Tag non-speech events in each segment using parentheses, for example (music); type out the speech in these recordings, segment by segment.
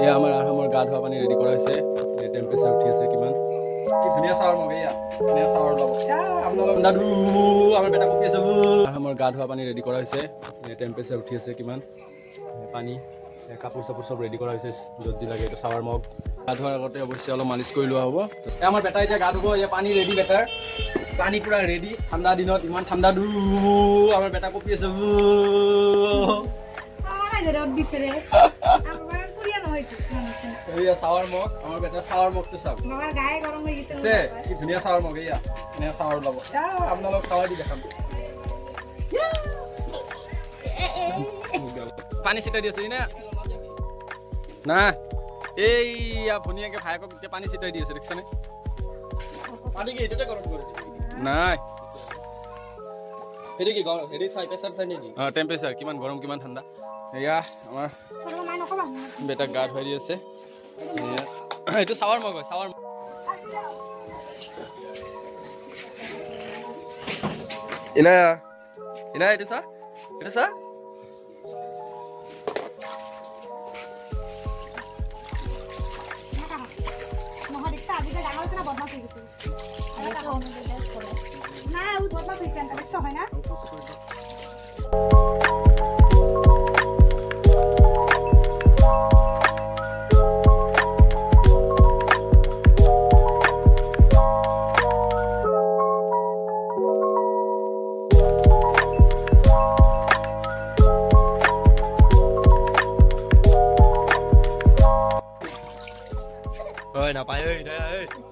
এয়া আমাৰ আহোমৰ গা ধোৱা পানী ৰেডি কৰা হৈছে। টেম্পাৰেচাৰ উঠি আছে কিমান? কি ধুনীয়া চাৱাৰ মগ এয়া ধুনীয়া চাৱাৰ ওলাব ধু আমাৰ বেটা কপি আছে আহোমৰ গা ধোৱা পানী ৰেডি কৰা হৈছে। টেম্পাৰেচাৰ উঠি আছে কিমান? পানী কাপোৰ চাপোৰ চব ৰেডি কৰা হৈছে য'ত যি লাগে এইটো চাৱাৰ মগ। গা ধোৱাৰ আগতে অৱশ্যে অলপ মালিচ কৰি লোৱা হ'ব। আমাৰ বেটা এতিয়া গা ধুব এয়া পানী ৰেডি বেটাৰ। পানী পুৰা ৰেডি ঠাণ্ডা দিনত ইমান ঠাণ্ডা দু। আমাৰ বেটা কপি আছে (laughs) রোদ দিছে আমার নহয় চাৱাৰ মগ গায়ে গরম গেছে আছে কি ধুনীয়া চাৱাৰ মগ এয়া ধুনীয়া ওলাব। এয়া আপোনালোক চাৱাৰ দি দেখাম। পানী ছিটাই দি আছে নে না এইয়া ভনীয়াকে ভায়েকক এতিয়া পানী ছিটাই দি আছে দেখিছানে? পানী কি এইটোতে গৰম কৰি নাই। হেৰি কি গৰম হেৰি চাই প্ৰেচাৰ চাই নেকি? অঁ টেম্পাৰেচাৰ কিমান গৰম কিমান ঠাণ্ডা? এয়া আমাৰ বেটাক গা ধুৱাই দি আছে। এইটো চাৱাৰ মগ হয় চাৱাৰ মগ। ইনা ইনা এইটো চা এইটো চা। ডাঙৰ হৈছে না বদমাছ হৈ গৈছে নাই ও বদমাছ হৈছে এনেকা দেখছ হয় না ঐ নাপায় ঐ দে ঐ এতিয়া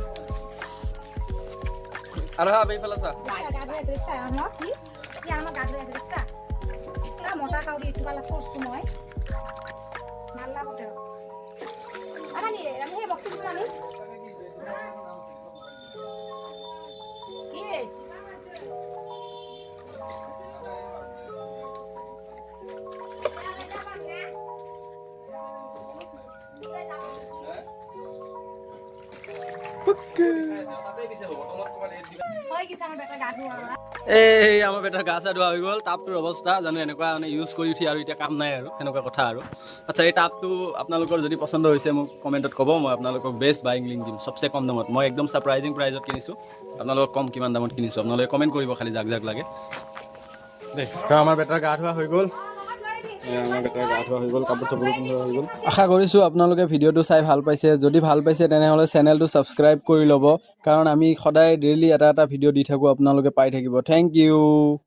আৰু হা এইফালে চা গা আছে দেখছা ন কি কি আমাৰ গা ধুই আছে দেখছা কিবা মতা কাউৰী এইটো কালাৰ কৰিছো মই মাল্লা আমাৰ নি আমি বক্সটো দিছোঁ আমি এই আমাৰ বেটাৰ গা চা ধোৱা হৈ গ'ল। টাবটোৰ অৱস্থা, জানো এনেকুৱা মানে ইউজ কৰি উঠি আৰু এতিয়া কাম নাই আৰু, সেনেকুৱা কথা আৰু। আচ্ছা এই টাবটো আপোনালোকৰ যদি পচন্দ হৈছে, মোক কমেণ্টত ক'ব, মই আপোনালোকক বেষ্ট বাইং লিংক দিম, চবচে কম দামত। মই একদম ছাৰপ্ৰাইজিং প্ৰাইজত কিনিছোঁ। আপোনালোকক কম কিমান দামত কিনিছোঁ। আপোনালোকে কমেণ্ট কৰিব, খালি যাক যাক লাগে। তো আমাৰ বেটাৰ গা ধোৱা হৈ গ'ল। আশা কৰিছোঁ আপোনালোকে ভিডিঅ'টো চাই ভাল পাইছে। যদি ভাল পাইছে তেনেহ'লে চেনেলটো ছাবস্ক্ৰাইব কৰি ল'ব। কাৰণ আমি সদায় ডেইলি এটা এটা ভিডিঅ' দি থাকোঁ আপোনালোকে পাই থাকিব। Thank you